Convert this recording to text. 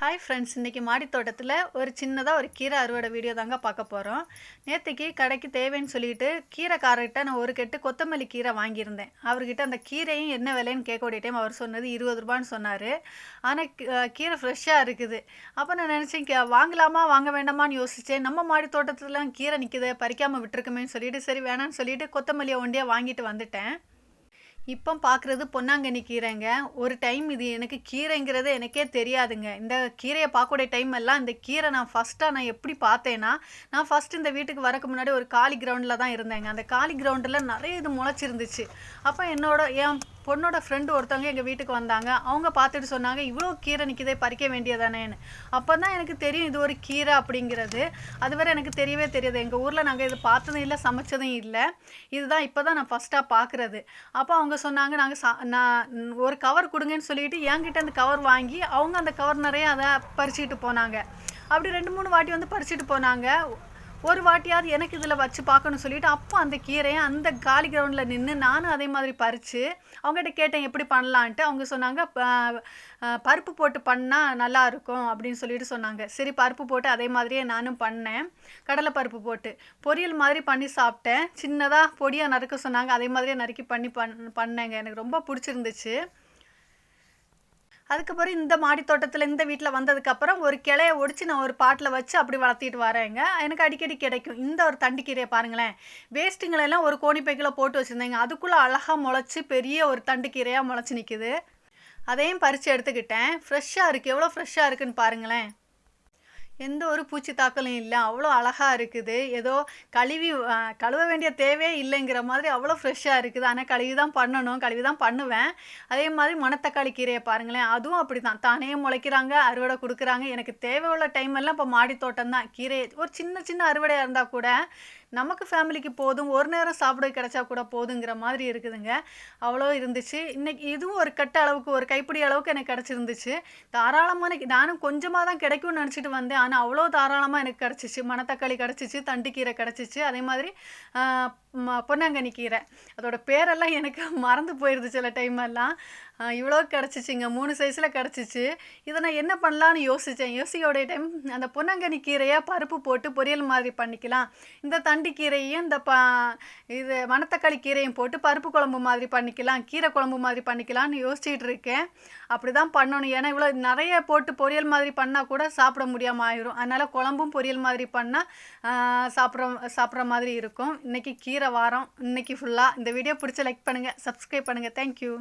Hi friends இன்றைக்கி மாடி தோட்டத்தில் ஒரு சின்னதாக ஒரு கீரை அறுவடை வீடியோ தாங்க பார்க்க போகிறோம் நேற்றுக்கு கடைக்கு தேவைன்னு சொல்லிட்டு கீரைக்காரர்கிட்ட நான் ஒரு கெட்டு கொத்தமல்லி கீரை வாங்கியிருந்தேன். அவர்கிட்ட அந்த கீரையும் என்ன விலைன்னு கேட்கக்கூடிய டைம் அவர் சொன்னது இருபது ரூபான்னு சொன்னார். ஆனால் கீரை ஃப்ரெஷ்ஷாக இருக்குது. அப்போ நான் நினச்சேன் கே வாங்கலாமா வாங்க வேண்டாமான்னு யோசித்தேன் நம்ம மாடித்தோட்டத்துலலாம் கீரை நிற்குது பறிக்காமல் விட்டுருக்குமேன்னு சொல்லிட்டு சரி வேணான்னு சொல்லிட்டு கொத்தமல்லியை ஒண்டியாக வாங்கிட்டு வந்துட்டேன். இப்போ பார்க்குறது பொன்னாங்கண்ணி கீரைங்க. ஒரு டைம் இது எனக்கு கீரைங்கிறது எனக்கே தெரியாதுங்க. இந்த கீரையை பார்க்கக்கூடிய டைம் எல்லாம் இந்த கீரை நான் ஃபஸ்ட்டாக நான் எப்படி பார்த்தேன்னா நான் ஃபஸ்ட் இந்த வீட்டுக்கு வரக்கு முன்னாடி ஒரு காலி கிரவுண்டில் தான் இருந்தேங்க. அந்த காலி கிரவுண்டில் நிறைய இது முளைச்சிருந்துச்சு. அப்போ என்னோட என் பொண்ணோட ஃப்ரெண்டு ஒருத்தவங்க எங்கள் வீட்டுக்கு வந்தாங்க. அவங்க பார்த்துட்டு சொன்னாங்க இவ்வளோ கீரை நிற்கிதே பறிக்க வேண்டியதானேன்னு அப்போ தான் எனக்கு தெரியும் இது ஒரு கீரை அப்படிங்கிறது. அதுவரை எனக்கு தெரியவே தெரியாது. எங்கள் ஊரில் நாங்கள் இது பார்த்ததும் இல்லை சமைச்சதும் இல்லை. இதுதான் இப்போ தான் நான் ஃபஸ்ட்டாக பார்க்குறது அப்போ அவங்க சொன்னாங்க நாங்கள் சா நான் ஒரு கவர் கொடுங்கன்னு சொல்லிட்டு என்கிட்ட அந்த கவர் வாங்கி அவங்க அந்த கவர் நிறைய அதை பறிச்சுட்டு போனாங்க. அப்படி ரெண்டு மூணு வாட்டி வந்து பறிச்சுட்டு போனாங்க. ஒரு வாட்டியாவது எனக்கு இதில் வச்சு பார்க்கணும்னு சொல்லிட்டு அப்போ அந்த கீரையை அந்த காலி கிரவுண்டில் நின்று நானும் அதே மாதிரி பறித்து அவங்ககிட்ட கேட்டேன் எப்படி பண்ணலான்ட்டு? அவங்க சொன்னாங்க பருப்பு போட்டு பண்ணால் நல்லாயிருக்கும் அப்படின்னு சொல்லிட்டு சொன்னாங்க. சரி பருப்பு போட்டு அதே மாதிரியே நானும் பண்ணேன். கடலை பருப்பு போட்டு பொரியல் மாதிரி பண்ணி சாப்பிட்டேன். சின்னதாக பொடியாக நறுக்க சொன்னாங்க. அதே மாதிரியே நறுக்கி பண்ணி பண் பண்ணேங்க. எனக்கு ரொம்ப பிடிச்சிருந்துச்சு. அதுக்கப்புறம் இந்த மாடி தோட்டத்தில் இந்த வீட்டில் வந்ததுக்கப்புறம் ஒரு கிளையை ஒடிச்சு நான் ஒரு பாட்டில் வச்சு அப்படி வளர்த்திட்டு வரேங்க. எனக்கு அடிக்கடி கிடைக்கும். இந்த ஒரு தண்டு கீரையை பாருங்களேன் வேஸ்ட்டுங்களெல்லாம் ஒரு கோணி பைக்கில் போட்டு வச்சுருந்தேங்க. அதுக்குள்ளே அழகாக முளைச்சி பெரிய ஒரு தண்டு கீரையாக முளைச்சி நிற்குது அதையும் பறித்து எடுத்துக்கிட்டேன். ஃப்ரெஷ்ஷாக இருக்குது எவ்வளோ ஃப்ரெஷ்ஷாக இருக்குன்னு பாருங்களேன். எந்த ஒரு பூச்சி தாக்கலும் இல்லை. அவ்வளோ அழகாக இருக்குது. ஏதோ கழுவி கழுவ வேண்டிய தேவையே இல்லைங்கிற மாதிரி அவ்வளோ ஃப்ரெஷ்ஷாக இருக்குது. ஆனால் கழுவி தான் பண்ணணும். கழுவி தான் பண்ணுவேன். அதே மாதிரி மணத்தக்காளி கீரையை பாருங்களேன். அதுவும் அப்படி தான் தானே முளைக்கிறாங்க அறுவடை கொடுக்குறாங்க. எனக்கு தேவை உள்ள டைம் எல்லாம் இப்போ மாடி தோட்டம் தான் கீரை ஒரு சின்ன சின்ன அறுவடையாக இருந்தால் கூட நமக்கு ஃபேமிலிக்கு போதும் ஒரு நேரம் சாப்பிட கிடைச்சா கூட போதுங்கிற மாதிரி இருக்குதுங்க. அவ்வளோ இருந்துச்சு. இன்றைக்கி இதுவும் ஒரு கட்ட அளவுக்கு ஒரு கைப்பிடி அளவுக்கு எனக்கு கிடச்சிருந்துச்சு. தாராளமான நானும் கொஞ்சமாக தான் கிடைக்கும்னு நினச்சிட்டு வந்தேன். ஆனால் அவ்வளோ தாராளமாக எனக்கு கிடச்சிச்சு. மணத்தக்காளி கிடச்சிச்சு தண்டுக்கீரை கிடச்சிச்சு. அதே மாதிரி பொன்னாங்கண்ணி கீரை. அதோட பேரெல்லாம் எனக்கு மறந்து போயிடுது சில டைம் எல்லாம். இவ்வளோ கிடச்சிச்சிங்க. மூணு சைஸில் கிடச்சிச்சு. இதை நான் என்ன பண்ணலான்னு யோசித்தேன் யோசிக்கோடைய டைம் அந்த பொன்னாங்கண்ணி கீரையை பருப்பு போட்டு பொரியல் மாதிரி பண்ணிக்கலாம். இந்த தண்டி கீரையும் இந்த ப இது மணத்தக்காளி கீரையும் போட்டு பருப்பு குழம்பு மாதிரி பண்ணிக்கலாம். கீரை குழம்பு மாதிரி பண்ணிக்கலாம்னு யோசிச்சுட்டு இருக்கேன். அப்படி தான் பண்ணணும். ஏன்னா இவ்வளோ நிறைய போட்டு பொரியல் மாதிரி பண்ணால் கூட சாப்பிட முடியாமல் ஆயிரும். அதனால் குழம்பும் பொரியல் மாதிரி பண்ணால் சாப்பிட்ற சாப்பிட்ற மாதிரி இருக்கும். இன்றைக்கி கீரை வாரம் இன்றைக்கி ஃபுல்லாக இந்த வீடியோ பிடிச்ச லைக் பண்ணுங்கள் சப்ஸ்கிரைப் பண்ணுங்கள் தேங்க்யூ